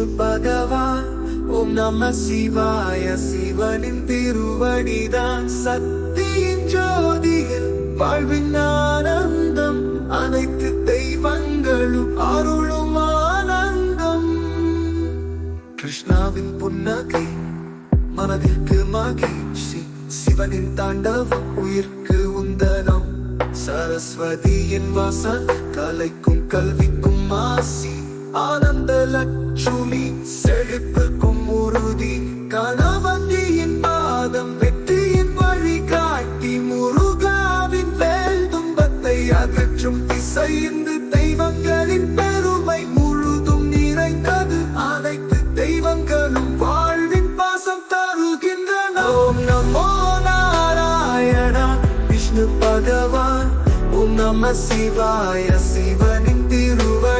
விஷ்ணு பகவான் ஓம் நம சிவாய சிவனின் திருவடிதான். சக்தியின் ஜோதியில் வாழ்வின் ஆனந்தம் அனைத்து தெய்வங்களும் அருளும் ஆனந்தம். கிருஷ்ணாவின் புன்னகை மனதிற்கு மகிழ்ச்சி சிவனின் தாண்டவம் உயிர்க்கு உந்தனம். சரஸ்வதியின் வாசல் கலைக்கும் கல்விக்கும் ஆசி ஆனந்த லட்சுமி செழிப்புக்கும் உறுதி கணவந்தியின் பாதம் வெற்றியின் வழிகாட்டி முருகாவின் வேல் துன்பத்தை அகற்றும் திசைந்து தெய்வங்களின் பெருமை முழுதும் நிறைந்தது. அனைத்து தெய்வங்களும் வாழ்வின் பாசம் தருகின்றன. ஓம் நமோ நாராயணா விஷ்ணு பகவான். ஓம் நம சிவாய சிவனின்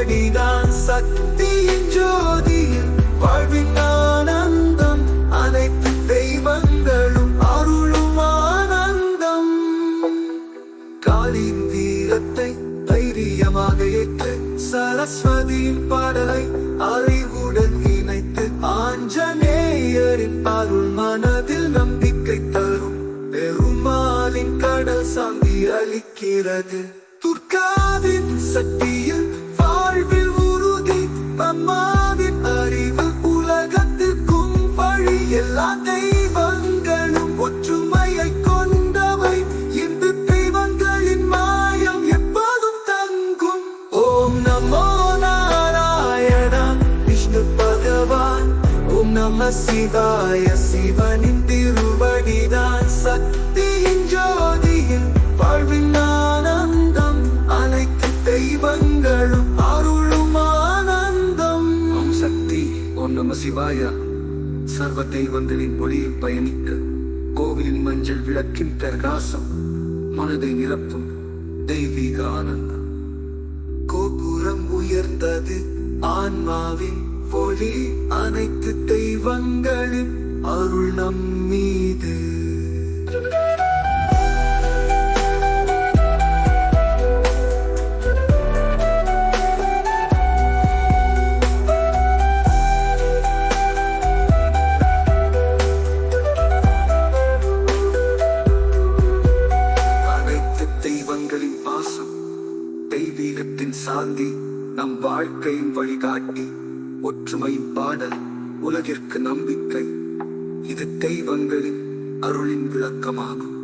திருவடிதான் சக்தியின் ஜோதியில் வாழ்வின் ஆனந்தம். அனைத்து தெய்வங்களும் அருளும் ஆனந்தம். காளியின் வீரத்தை தைரியமாக ஏற்று சரஸ்வதியின் பாடலை அறிவுடன் இணைத்து ஆஞ்சநேயரின் அருள் மனதில் நம்பிக்கை தரும். பெருமாளின் கடல் சாந்தி அளிக்கிறது. துர்காவின் சக்தியில் அம்மாவின் அறிவு உலகத்திற்கும் வழி. எல்லா தெய்வங்களும் ஒற்றுமையை கொண்டவை. இந்த தெய்வங்களின் மாயம் எப்போதும் தங்கும். ஓம் நமோ நாராயணா விஷ்ணு பகவான். ஓம் நம சிவாய சிவனின் ஓம் நம சிவாய சர்வ தெய்வங்களின் ஒளியில் பயணிக்க கோவிலின் மஞ்சள் விளக்கின் பிரகாசம் மனதை நிரப்பும் தெய்வீக ஆனந்தம் கோபுரம் உயர்ந்தது ஆன்மாவின் ஒளி அனைத்து தெய்வங்களின் அருள் நம் மீது சாந்தி நம் வாழ்க்கையின் வழிகாட்டி ஒற்றுமை பாடல் உலகிற்கு நம்பிக்கை. இது தெய்வங்களின் அருளின் விளக்கமாகும்.